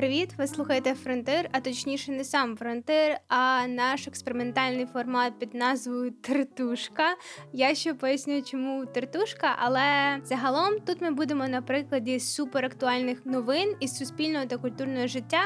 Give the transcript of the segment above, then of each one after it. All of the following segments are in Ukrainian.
Привіт! Ви слухаєте Фронтир, а точніше, не сам фронтир, а наш експериментальний формат під назвою Тертушка. Я ще поясню, чому тертушка, але загалом тут ми будемо на прикладі суперактуальних новин із суспільного та культурного життя.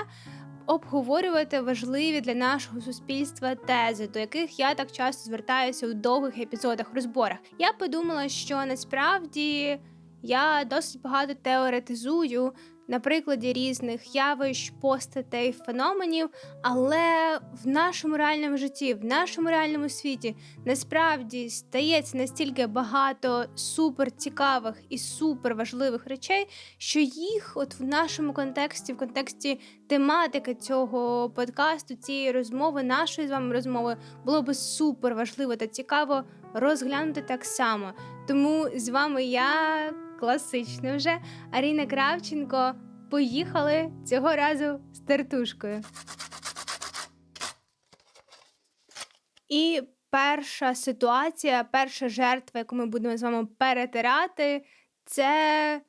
Обговорювати важливі для нашого суспільства тези, до яких я так часто звертаюся у довгих епізодах розборах. Я подумала, що насправді я досить багато теоретизую на прикладі різних явищ, постатей, феноменів, але в нашому реальному житті, в нашому реальному світі насправді стається настільки багато супер цікавих і супер важливих речей, що їх, от в нашому контексті, в контексті тематики цього подкасту, цієї розмови, нашої з вами розмови, було би супер важливо та цікаво розглянути так само. Тому з вами я класично вже Аріна Кравченко. Поїхали цього разу з тертушкою. І перша ситуація, перша жертва, яку ми будемо з вами перетирати, це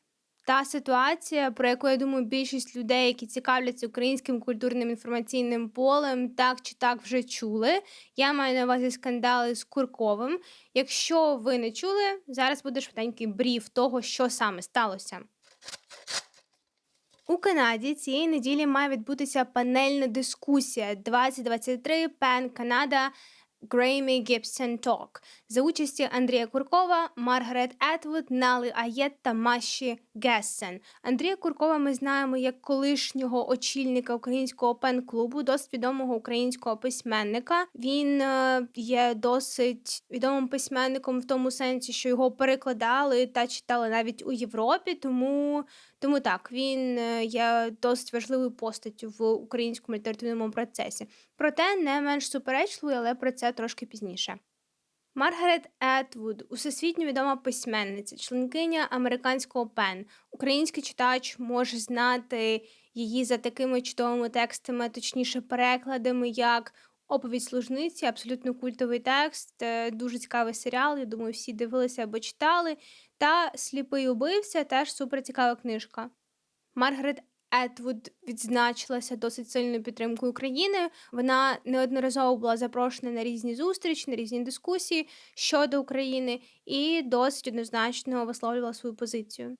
та ситуація, про яку я думаю, більшість людей, які цікавляться українським культурним інформаційним полем, так чи так вже чули. Я маю на увазі скандали з Курковим. Якщо ви не чули, зараз буде швиденький брів того, що саме сталося. У Канаді цієї неділі має відбутися панельна дискусія 2023 Пен Канада Греймі Гібсон Ток за участі Андрія Куркова, Маргарет Етвуд, Нали Аєт та Маші Гессен. Андрія Куркова ми знаємо як колишнього очільника українського пен-клубу, досить відомого українського письменника. Він е, є досить відомим письменником в тому сенсі, що його перекладали та читали навіть у Європі. Тому тому так він е, є досить важливою постаттю в українському літературному процесі. Проте не менш суперечливою, але про це трошки пізніше. Маргарет Етвуд, усесвітньо відома письменниця, членкиня американського пен. Український читач може знати її за такими чудовими текстами, точніше перекладами, як Оповідь служниці, абсолютно культовий текст, е, дуже цікавий серіал. Я думаю, всі дивилися або читали. Та Сліпий убивця теж суперцікава книжка. Маргарет Етвуд відзначилася досить сильною підтримкою України. Вона неодноразово була запрошена на різні зустрічі, на різні дискусії щодо України і досить однозначно висловлювала свою позицію.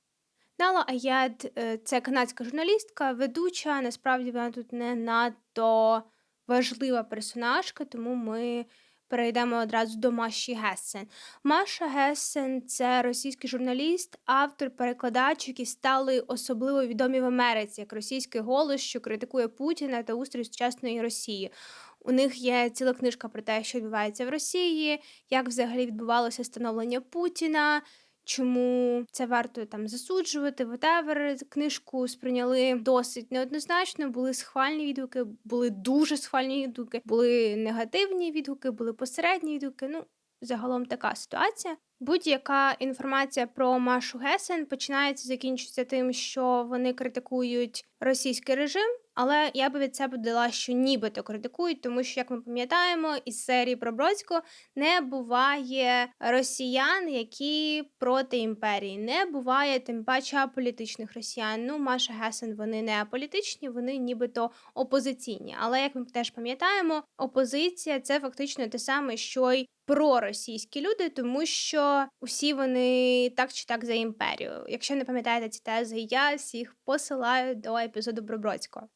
Нала Аяд е, це канадська журналістка, ведуча. Насправді вона тут не надто важлива персонажка, тому ми перейдемо одразу до Маші Гессен. Маша Гессен це російський журналіст, автор, перекладач, які стали особливо відомі в Америці, як російський голос, що критикує Путіна та устрій сучасної Росії. У них є ціла книжка про те, що відбувається в Росії, як взагалі відбувалося становлення Путіна чому це варто там засуджувати. Whatever. книжку сприйняли досить неоднозначно. Були схвальні відгуки, були дуже схвальні відгуки, були негативні відгуки, були посередні відгуки. Ну, загалом така ситуація. Будь-яка інформація про Машу Гесен починається, закінчується тим, що вони критикують російський режим. Але я би від себе додала, що нібито критикують, тому що, як ми пам'ятаємо, із серії про Бродську не буває росіян, які проти імперії, не буває тим паче аполітичних росіян. Ну, Маша Гесен, вони не аполітичні, вони нібито опозиційні. Але як ми теж пам'ятаємо, опозиція це фактично те саме, що й проросійські люди, тому що усі вони так чи так за імперію. Якщо не пам'ятаєте ці тези, я всіх посилаю до епізоду Бробродського.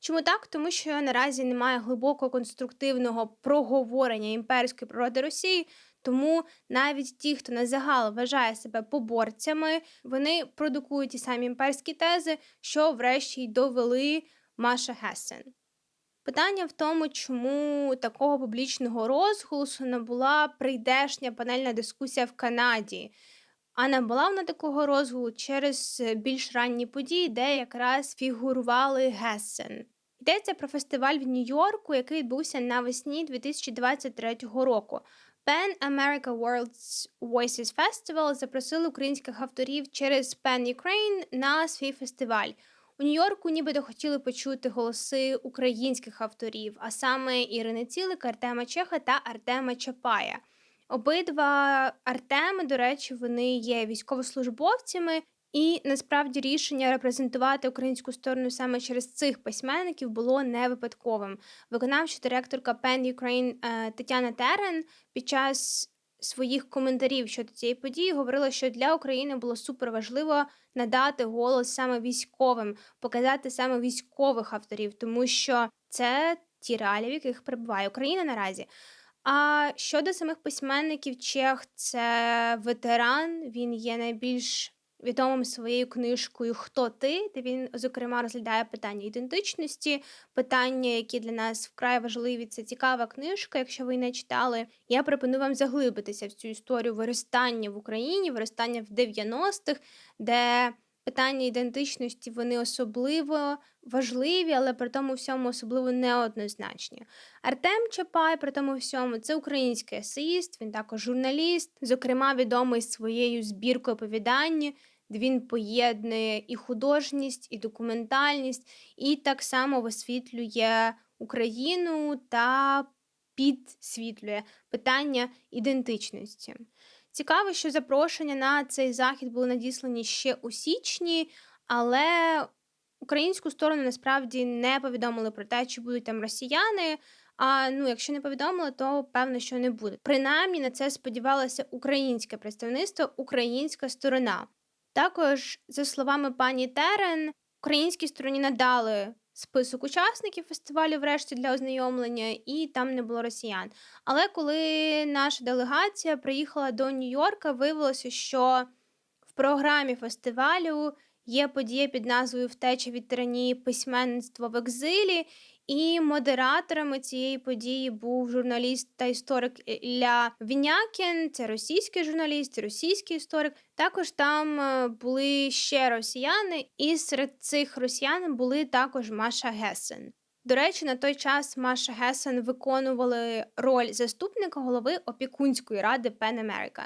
Чому так? Тому що наразі немає глибокого конструктивного проговорення імперської природи Росії, тому навіть ті, хто на загал вважає себе поборцями, вони продукують ті самі імперські тези, що врешті й довели Маша Гесен. Питання в тому, чому такого публічного розголосу не була прийдешня панельна дискусія в Канаді. А не була вона такого розгулу через більш ранні події, де якраз фігурували Гессен. Йдеться про фестиваль в Нью-Йорку, який відбувся навесні 2023 року. Pan America World's Voices Festival запросили українських авторів через Pan Ukraine на свій фестиваль. У Нью-Йорку нібито хотіли почути голоси українських авторів, а саме Ірини Цілик, Артема Чеха та Артема Чапая. Обидва Артеми, до речі, вони є військовослужбовцями І насправді рішення репрезентувати українську сторону саме через цих письменників було не випадковим. Виконавча директорка Pen Ukraine е, Тетяна Терен під час своїх коментарів щодо цієї події говорила, що для України було супер важливо надати голос саме військовим, показати саме військових авторів, тому що це ті реалії, в яких перебуває Україна наразі. А щодо самих письменників, Чех це ветеран, він є найбільш відомим своєю книжкою Хто ти? де він, зокрема, розглядає питання ідентичності, питання, які для нас вкрай важливі. Це цікава книжка. Якщо ви не читали, я пропоную вам заглибитися в цю історію виростання в Україні, виростання в 90-х, де питання ідентичності вони особливо важливі, але при тому всьому особливо неоднозначні. Артем Чапай, при тому всьому, це український есеїст, він також журналіст, зокрема, відомий своєю збіркою оповідань, він поєднує і художність, і документальність, і так само висвітлює Україну та підсвітлює питання ідентичності. Цікаво, що запрошення на цей захід були надіслані ще у січні, але українську сторону насправді не повідомили про те, чи будуть там росіяни. А ну, якщо не повідомили, то певно, що не буде. Принаймні на це сподівалося українське представництво, українська сторона. Також, за словами пані Терен, українській стороні надали список учасників фестивалю, врешті для ознайомлення, і там не було росіян. Але коли наша делегація приїхала до Нью-Йорка, виявилося, що в програмі фестивалю є подія під назвою Втеча від тиранії письменництво в екзилі. І модераторами цієї події був журналіст та історик Ілля Вінякін, це російський журналіст, російський історик. Також там е, були ще росіяни, і серед цих росіян були також Маша Гесен. До речі, на той час Маша Гесен виконували роль заступника голови опікунської ради Pan America.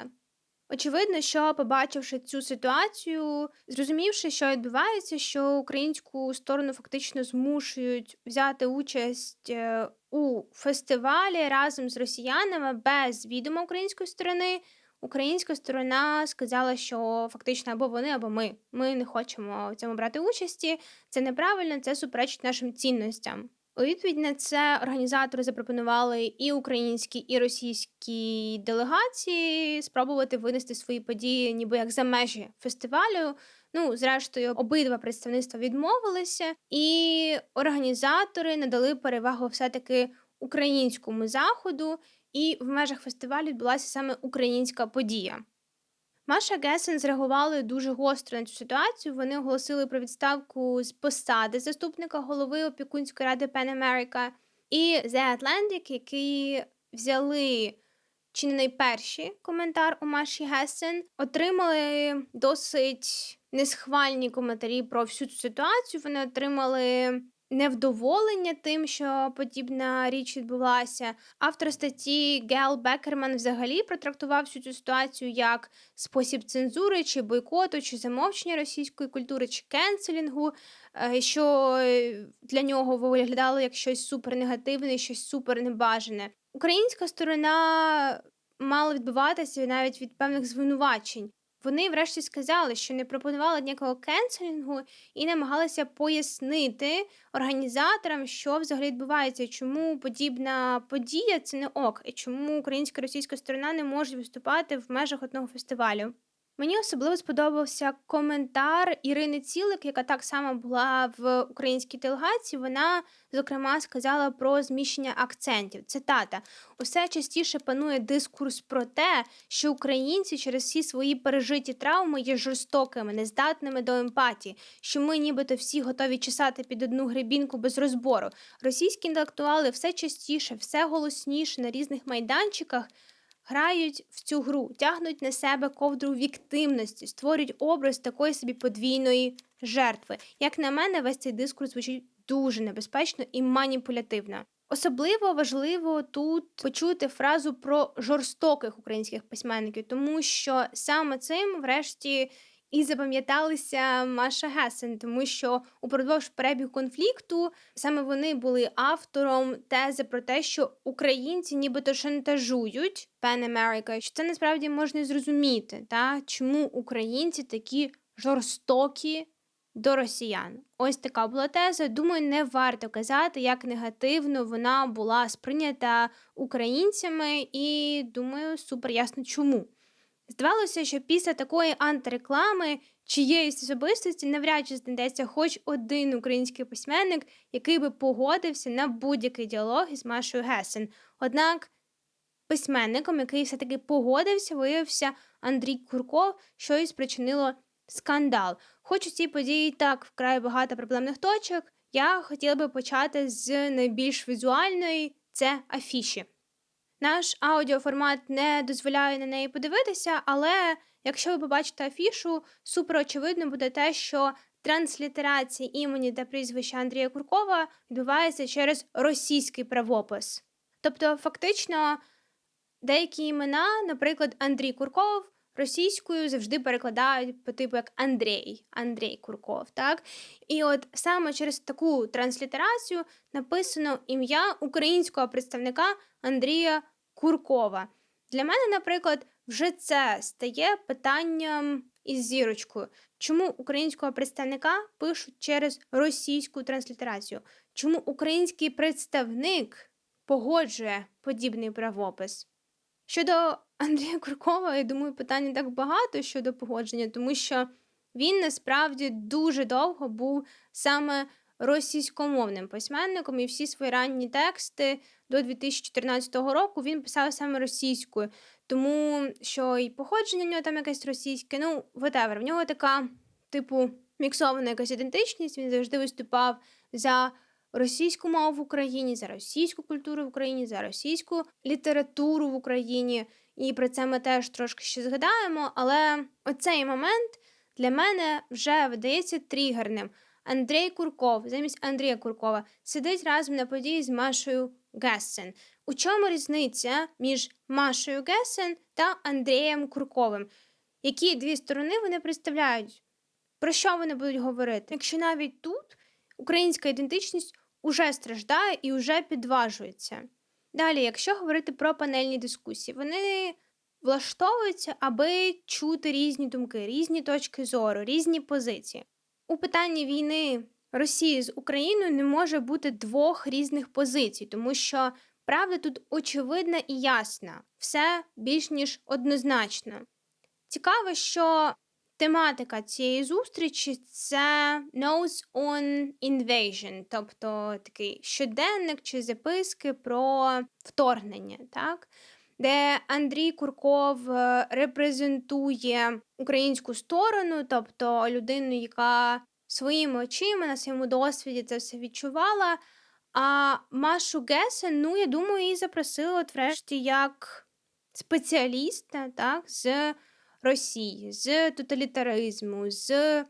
Очевидно, що побачивши цю ситуацію, зрозумівши, що відбувається, що українську сторону фактично змушують взяти участь е, у фестивалі разом з росіянами без відома української сторони. Українська сторона сказала, що фактично або вони, або ми. Ми не хочемо в цьому брати участі. Це неправильно, це суперечить нашим цінностям. У відповідь на це організатори запропонували і українські, і російські делегації спробувати винести свої події, ніби як за межі фестивалю. Ну, зрештою, обидва представництва відмовилися, і організатори надали перевагу все-таки українському заходу, і в межах фестивалю відбулася саме українська подія. Маша Гесен зреагували дуже гостро на цю ситуацію. Вони оголосили про відставку з посади заступника голови опікунської ради Pan America і The Atlantic, які взяли чи не найперші коментар у Маші Гесен, отримали досить несхвальні коментарі про всю цю ситуацію. Вони отримали невдоволення тим, що подібна річ відбулася. Автор статті Гел Бекерман взагалі протрактував всю цю ситуацію як спосіб цензури, чи бойкоту, чи замовчення російської культури, чи кенселінгу, е, що для нього виглядало як щось супернегативне, щось супернебажане. Українська сторона мала відбуватися навіть від певних звинувачень. Вони врешті сказали, що не пропонували ніякого кенселінгу і намагалися пояснити організаторам, що взагалі відбувається, чому подібна подія це не ок, і чому українська російська сторона не можуть виступати в межах одного фестивалю. Мені особливо сподобався коментар Ірини Цілик, яка так само була в українській делегації. Вона, зокрема, сказала про зміщення акцентів. Цитата: усе частіше панує дискурс про те, що українці через всі свої пережиті травми є жорстокими, нездатними до емпатії, що ми, нібито всі готові чесати під одну грибінку без розбору. Російські інтелектуали все частіше, все голосніше на різних майданчиках грають в цю гру, тягнуть на себе ковдру віктимності, створюють образ такої собі подвійної жертви. Як на мене, весь цей дискурс звучить дуже небезпечно і маніпулятивно. Особливо важливо тут почути фразу про жорстоких українських письменників, тому що саме цим, врешті, і запам'яталися Маша Гесен, тому що упродовж перебігу конфлікту саме вони були автором тези про те, що українці нібито шантажують Pan America, що це насправді можна зрозуміти, та чому українці такі жорстокі до росіян. Ось така була теза. Думаю, не варто казати, як негативно вона була сприйнята українцями, і думаю, супер ясно чому. Здавалося, що після такої антиреклами чиєїсь особистості навряд чи знайдеться хоч один український письменник, який би погодився на будь-який діалог із Машою Гесен. Однак письменником, який все-таки погодився, виявився Андрій Курков, що і спричинило скандал. Хоч у цій події так вкрай багато проблемних точок, я хотіла би почати з найбільш візуальної це афіші. Наш аудіоформат не дозволяє на неї подивитися, але якщо ви побачите афішу, супер очевидно буде те, що транслітерація імені та прізвища Андрія Куркова відбувається через російський правопис. Тобто, фактично, деякі імена, наприклад, Андрій Курков, російською завжди перекладають по типу як Андрій, Андрій Курков. так? І от саме через таку транслітерацію написано ім'я українського представника Андрія Куркова. Для мене, наприклад, вже це стає питанням із зірочкою. Чому українського представника пишуть через російську транслітерацію? Чому український представник погоджує подібний правопис? Щодо Андрія Куркова, я думаю, питань так багато щодо погодження, тому що він насправді дуже довго був саме російськомовним письменником, і всі свої ранні тексти до 2014 року він писав саме російською, тому що і походження в нього там якесь російське, ну, whatever, в нього така, типу, міксована якась ідентичність, він завжди виступав за російську мову в Україні, за російську культуру в Україні, за російську літературу в Україні. І про це ми теж трошки ще згадаємо. Але оцей момент для мене вже видається тригерним. Андрій Курков, замість Андрія Куркова, сидить разом на події з Машою Гессен. У чому різниця між Машою Гессен та Андрієм Курковим? Які дві сторони вони представляють? Про що вони будуть говорити? Якщо навіть тут українська ідентичність уже страждає і вже підважується. Далі, якщо говорити про панельні дискусії, вони влаштовуються, аби чути різні думки, різні точки зору, різні позиції. У питанні війни Росії з Україною не може бути двох різних позицій, тому що правда тут очевидна і ясна, все більш ніж однозначно. Цікаво, що тематика цієї зустрічі це Notes on Invasion, тобто такий щоденник чи записки про вторгнення, так? де Андрій Курков е, репрезентує українську сторону, тобто людину, яка своїми очима на своєму досвіді це все відчувала. А Машу Гесен, ну, я думаю, її запросили от врешті як спеціаліста так, з Росії, з тоталітаризму, з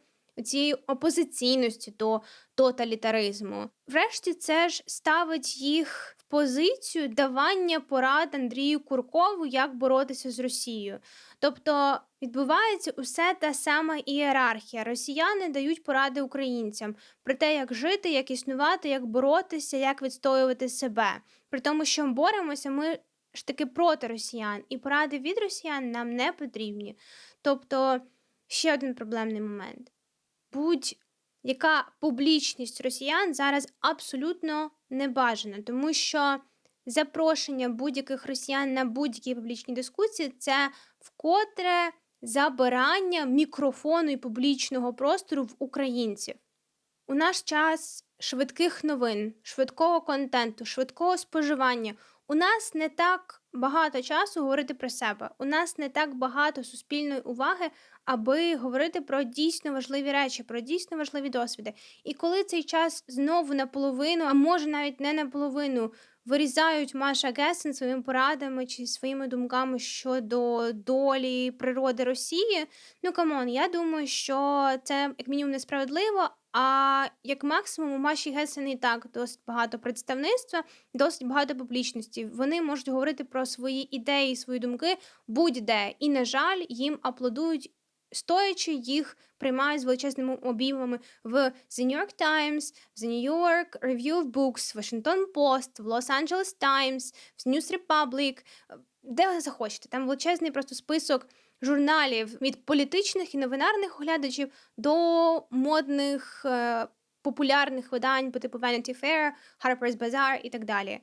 цієї опозиційності до тоталітаризму. Врешті, це ж ставить їх в позицію давання порад Андрію Куркову, як боротися з Росією. Тобто відбувається усе та сама ієрархія. Росіяни дають поради українцям про те, як жити, як існувати, як боротися, як відстоювати себе. При тому, що боремося, ми ж таки проти росіян, і поради від росіян нам не потрібні. Тобто, ще один проблемний момент. Будь-яка публічність росіян зараз абсолютно не бажана, тому що запрошення будь-яких росіян на будь-які публічні дискусії це вкотре забирання мікрофону і публічного простору в українців. У наш час швидких новин, швидкого контенту, швидкого споживання. У нас не так багато часу говорити про себе. У нас не так багато суспільної уваги, аби говорити про дійсно важливі речі, про дійсно важливі досвіди. І коли цей час знову наполовину, а може навіть не наполовину, вирізають Маша Гесен своїми порадами чи своїми думками щодо долі природи Росії. Ну камон, я думаю, що це як мінімум несправедливо. А як максимум у Маші Гесен і так досить багато представництва, досить багато публічності. Вони можуть говорити про свої ідеї, свої думки будь-де. І, на жаль, їм аплодують стоячи, їх приймають з величезними обіймами в The New York Times, в The New York Review of Books, Washington Post, в Los Angeles Times, в News Republic, де захочете. Там величезний просто список журналів від політичних і новинарних оглядачів до модних е, популярних видань по типу Vanity Fair, Harper's Bazaar і так далі.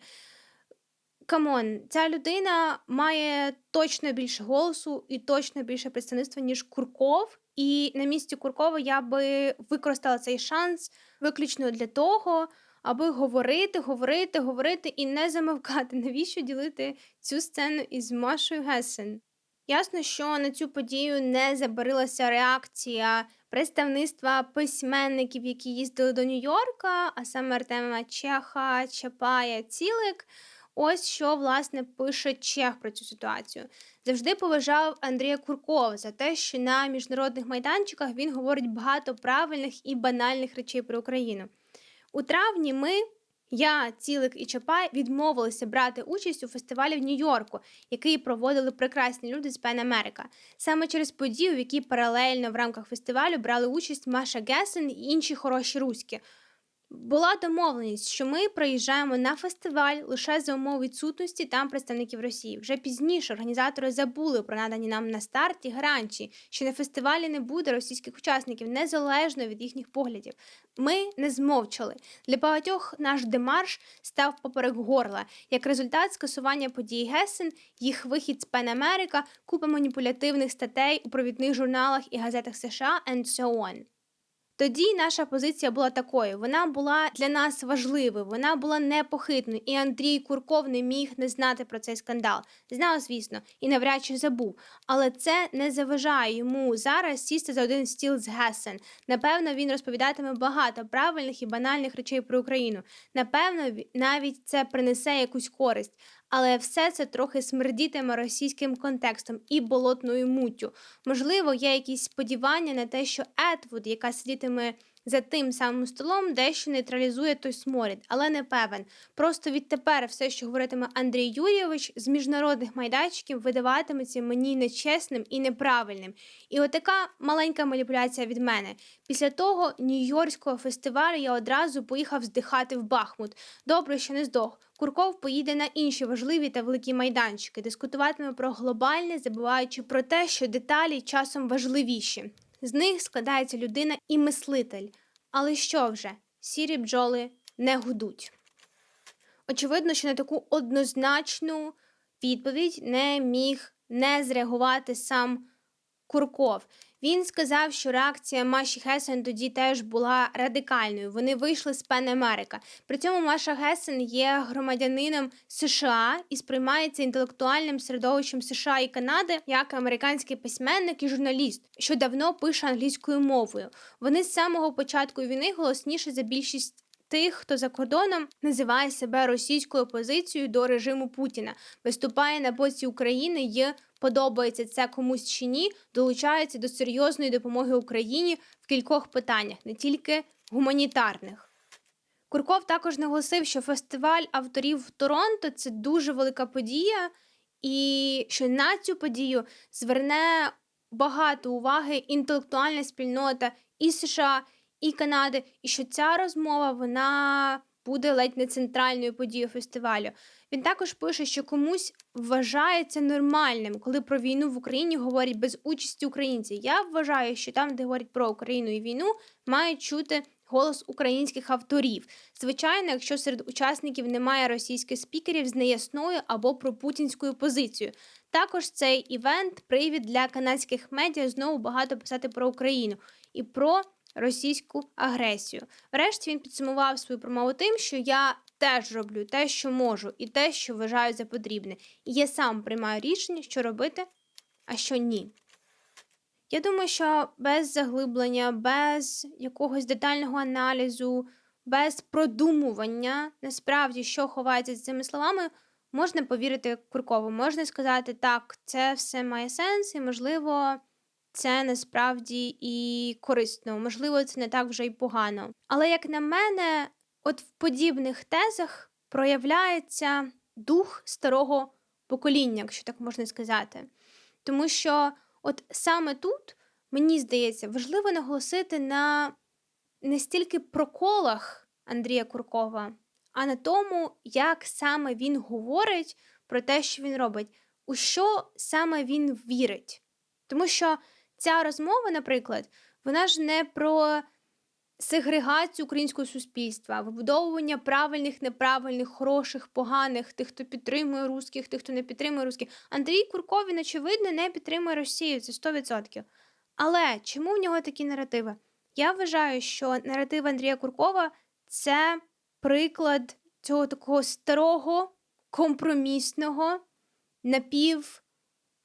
Камон, ця людина має точно більше голосу і точно більше представництва, ніж Курков. І на місці Куркова я би використала цей шанс виключно для того, аби говорити, говорити, говорити і не замовкати. Навіщо ділити цю сцену із Машою Гесен? Ясно, що на цю подію не забарилася реакція представництва письменників, які їздили до Нью-Йорка, а саме Артема Чеха, Чапая, Цілик. Ось що власне пише Чех про цю ситуацію. Завжди поважав Андрія Куркова за те, що на міжнародних майданчиках він говорить багато правильних і банальних речей про Україну. У травні ми, я, Цілик і Чапай, відмовилися брати участь у фестивалі в Нью-Йорку, який проводили прекрасні люди з Пен Америка. Саме через подію, в якій паралельно в рамках фестивалю брали участь Маша Гесен і інші хороші руські. Була домовленість, що ми приїжджаємо на фестиваль лише за умов відсутності там представників Росії. Вже пізніше організатори забули про надані нам на старті гарантії, що на фестивалі не буде російських учасників незалежно від їхніх поглядів. Ми не змовчали. Для багатьох наш демарш став поперек горла. Як результат скасування подій Гесен, їх вихід з Пен Америка, купа маніпулятивних статей у провідних журналах і газетах США and so on. Тоді наша позиція була такою: вона була для нас важливою, вона була непохитною, і Андрій Курков не міг не знати про цей скандал. Знав, звісно, і навряд чи забув. Але це не заважає йому зараз сісти за один стіл з Гесен. Напевно, він розповідатиме багато правильних і банальних речей про Україну. Напевно, навіть це принесе якусь користь але все це трохи смердітиме російським контекстом і болотною муттю. Можливо, є якісь сподівання на те, що Етвуд, яка сидітиме за тим самим столом, дещо нейтралізує той сморід, але не певен. Просто відтепер все, що говоритиме Андрій Юрійович, з міжнародних майданчиків видаватиметься мені нечесним і неправильним. І отака маленька маніпуляція від мене. Після того Нью-Йоркського фестивалю я одразу поїхав здихати в Бахмут. Добре, що не здох. Курков поїде на інші важливі та великі майданчики, дискутуватиме про глобальне, забуваючи про те, що деталі часом важливіші. З них складається людина і мислитель. Але що вже? Сірі бджоли не гудуть. Очевидно, що на таку однозначну відповідь не міг не зреагувати сам Курков. Він сказав, що реакція Маші Гесен тоді теж була радикальною. Вони вийшли з Пен Америка. При цьому Маша Гесен є громадянином США і сприймається інтелектуальним середовищем США і Канади як американський письменник і журналіст, що давно пише англійською мовою. Вони з самого початку війни голосніше за більшість. Тих, хто за кордоном називає себе російською опозицією до режиму Путіна, виступає на боці України і подобається це комусь чи ні, долучаються до серйозної допомоги Україні в кількох питаннях, не тільки гуманітарних. Курков також наголосив, що фестиваль авторів в Торонто це дуже велика подія, і що на цю подію зверне багато уваги інтелектуальна спільнота і США, і Канади, і що ця розмова вона буде ледь не центральною подією фестивалю. Він також пише, що комусь вважається нормальним, коли про війну в Україні говорять без участі українців. Я вважаю, що там, де говорять про Україну і війну, мають чути. Голос українських авторів. Звичайно, якщо серед учасників немає російських спікерів з неясною або пропутінською позицією. Також цей івент привід для канадських медіа знову багато писати про Україну і про російську агресію. Врешті він підсумував свою промову тим, що я теж роблю те, що можу, і те, що вважаю за потрібне. І я сам приймаю рішення, що робити, а що ні. Я думаю, що без заглиблення, без якогось детального аналізу, без продумування, насправді, що ховається з цими словами, можна повірити Куркову. Можна сказати, так, це все має сенс, і, можливо, це насправді і корисно, можливо, це не так вже й погано. Але, як на мене, от в подібних тезах проявляється дух старого покоління, якщо так можна сказати. Тому що, от саме тут, мені здається, важливо наголосити на не стільки проколах Андрія Куркова, а на тому, як саме він говорить про те, що він робить, у що саме він вірить. Тому що ця розмова, наприклад, вона ж не про сегрегацію українського суспільства, вибудовування правильних, неправильних, хороших, поганих, тих, хто підтримує русських, тих, хто не підтримує русських. Андрій Курков, він, очевидно, не підтримує Росію, це 100%. Але чому в нього такі наративи? Я вважаю, що наратив Андрія Куркова це приклад цього такого старого, компромісного, напів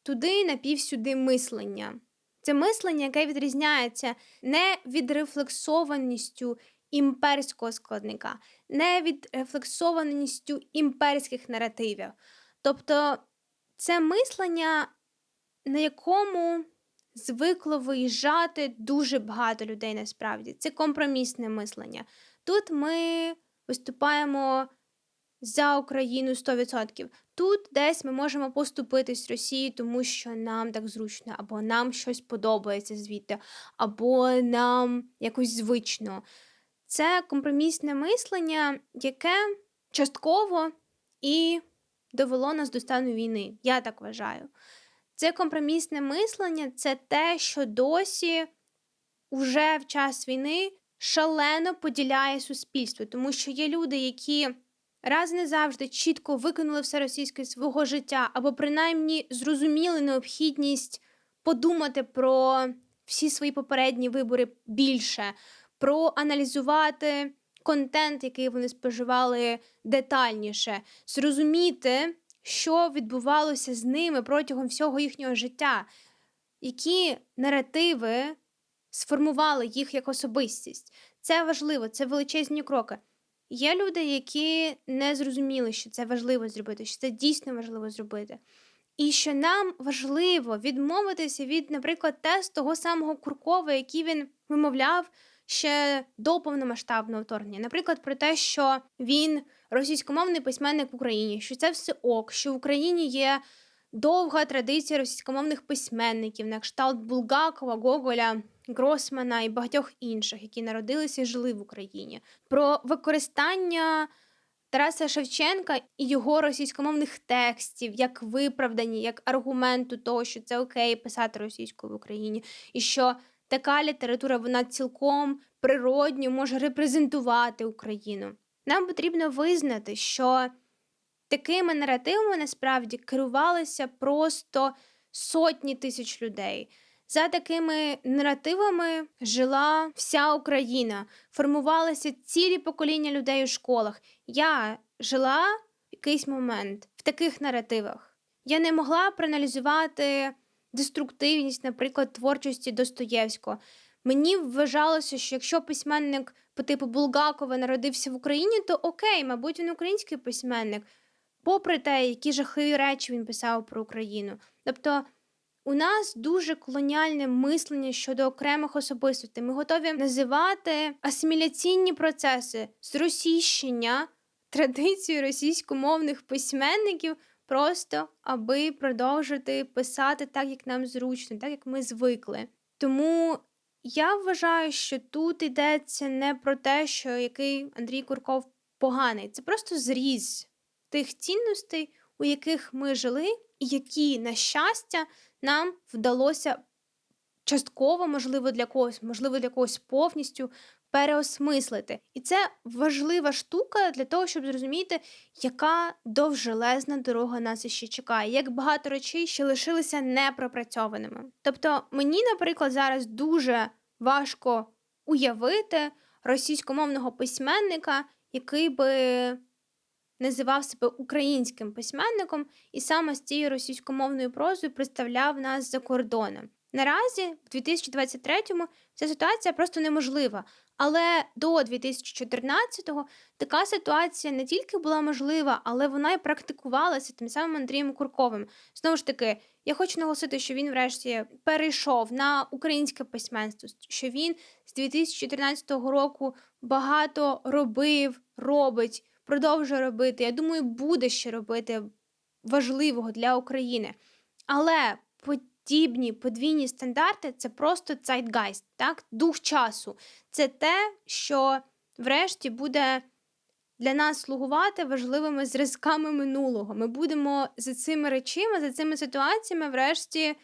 туди, напів сюди мислення. Це мислення, яке відрізняється не від рефлексованістю імперського складника, не від рефлексованістю імперських наративів. Тобто це мислення, на якому звикло виїжджати дуже багато людей насправді. Це компромісне мислення. Тут ми виступаємо за Україну 100%. Тут десь ми можемо поступитись Росії, тому що нам так зручно, або нам щось подобається звідти, або нам якось звично. Це компромісне мислення, яке частково і довело нас до стану війни. Я так вважаю. Це компромісне мислення це те, що досі уже в час війни шалено поділяє суспільство, тому що є люди, які раз не завжди чітко викинули все російське свого життя, або принаймні зрозуміли необхідність подумати про всі свої попередні вибори більше, проаналізувати контент, який вони споживали детальніше, зрозуміти, що відбувалося з ними протягом всього їхнього життя, які наративи сформували їх як особистість. Це важливо, це величезні кроки. Є люди, які не зрозуміли, що це важливо зробити, що це дійсно важливо зробити. І що нам важливо відмовитися від, наприклад, тест того самого Куркова, який він вимовляв ще до повномасштабного вторгнення. Наприклад, про те, що він російськомовний письменник в Україні, що це все ок, що в Україні є довга традиція російськомовних письменників, на кшталт Булгакова, Гоголя. Гросмана і багатьох інших, які народилися і жили в Україні, про використання Тараса Шевченка і його російськомовних текстів як виправдані, як аргументу того, що це окей писати російською в Україні, і що така література вона цілком природньо може репрезентувати Україну. Нам потрібно визнати, що такими наративами насправді керувалися просто сотні тисяч людей. За такими наративами жила вся Україна, формувалися цілі покоління людей у школах. Я жила в якийсь момент в таких наративах. Я не могла проаналізувати деструктивність, наприклад, творчості Достоєвського. Мені вважалося, що якщо письменник по типу Булгакова народився в Україні, то окей, мабуть, він український письменник, попри те, які жахливі речі він писав про Україну. Тобто. У нас дуже колоніальне мислення щодо окремих особистостей. Ми готові називати асиміляційні процеси зросійщення традиції російськомовних письменників, просто аби продовжити писати так, як нам зручно, так як ми звикли. Тому я вважаю, що тут йдеться не про те, що який Андрій Курков поганий, це просто зріз тих цінностей, у яких ми жили, і які, на щастя, нам вдалося частково, можливо, для когось, можливо, для когось повністю переосмислити. І це важлива штука для того, щоб зрозуміти, яка довжелезна дорога нас іще чекає, як багато речей ще лишилися непропрацьованими. Тобто, мені, наприклад, зараз дуже важко уявити російськомовного письменника, який би називав себе українським письменником і саме з цією російськомовною прозою представляв нас за кордоном. Наразі, в 2023-му, ця ситуація просто неможлива. Але до 2014-го така ситуація не тільки була можлива, але вона й практикувалася тим самим Андрієм Курковим. Знову ж таки, я хочу наголосити, що він, врешті, перейшов на українське письменство, що він з 2014 року багато робив, робить продовжує робити. Я думаю, буде ще робити важливого для України. Але подібні подвійні стандарти це просто zeitgeist, так? дух часу. Це те, що врешті буде для нас слугувати важливими зразками минулого. Ми будемо за цими речами, за цими ситуаціями, врешті.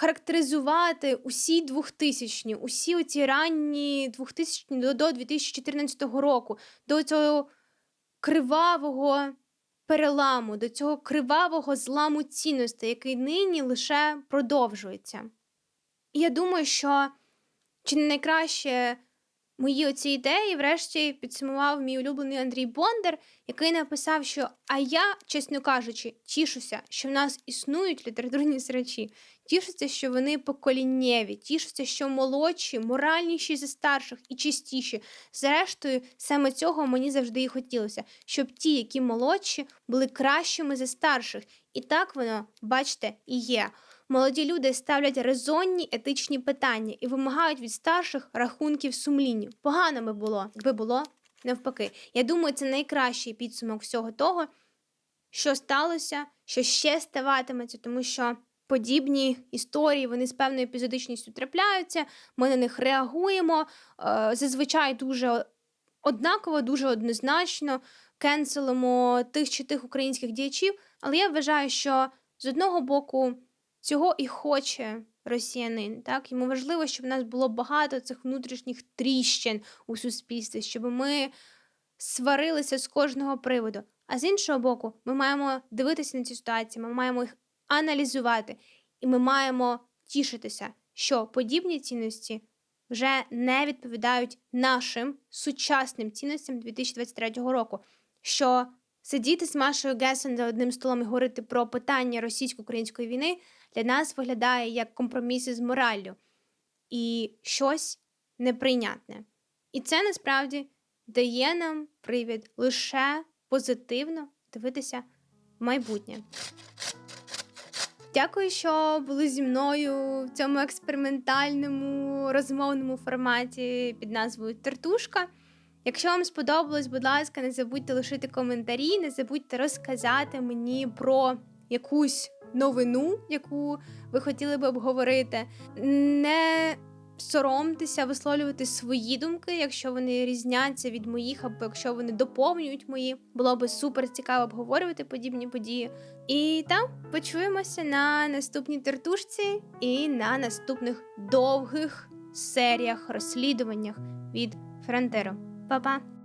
Характеризувати усі 2000-ні, усі оці ранні 2000-ні до, до 2014 року, до цього кривавого переламу, до цього кривавого зламу цінностей, який нині лише продовжується. І я думаю, що чи не найкраще мої оці ідеї, врешті підсумував мій улюблений Андрій Бондар, який написав, що а я, чесно кажучи, тішуся, що в нас існують літературні срачі, тішуся, що вони поколіннєві, тішуся, що молодші, моральніші за старших і чистіші. Зрештою, саме цього мені завжди і хотілося, щоб ті, які молодші, були кращими за старших. І так воно, бачите, і є. Молоді люди ставлять резонні етичні питання і вимагають від старших рахунків сумлінню. Погано би було, якби було навпаки. Я думаю, це найкращий підсумок всього того, що сталося, що ще ставатиметься, тому що подібні історії вони з певною епізодичністю трапляються. Ми на них реагуємо е, зазвичай дуже однаково, дуже однозначно кенселимо тих чи тих українських діячів. Але я вважаю, що з одного боку. Цього і хоче росіянин. Так? Йому важливо, щоб в нас було багато цих внутрішніх тріщин у суспільстві, щоб ми сварилися з кожного приводу. А з іншого боку, ми маємо дивитися на ці ситуації, ми маємо їх аналізувати, і ми маємо тішитися, що подібні цінності вже не відповідають нашим сучасним цінностям 2023 року. що Сидіти з Машою Гесен за одним столом і говорити про питання російсько-української війни для нас виглядає як компроміси з мораллю і щось неприйнятне. І це насправді дає нам привід лише позитивно дивитися в майбутнє. Дякую, що були зі мною в цьому експериментальному розмовному форматі під назвою Тертушка. Якщо вам сподобалось, будь ласка, не забудьте лишити коментарі, не забудьте розказати мені про якусь новину, яку ви хотіли би обговорити. Не соромтеся висловлювати свої думки, якщо вони різняться від моїх, або якщо вони доповнюють мої. Було би супер цікаво обговорювати подібні події. І там почуємося на наступній тертушці і на наступних довгих серіях розслідуваннях від Фронтеро. Па-па!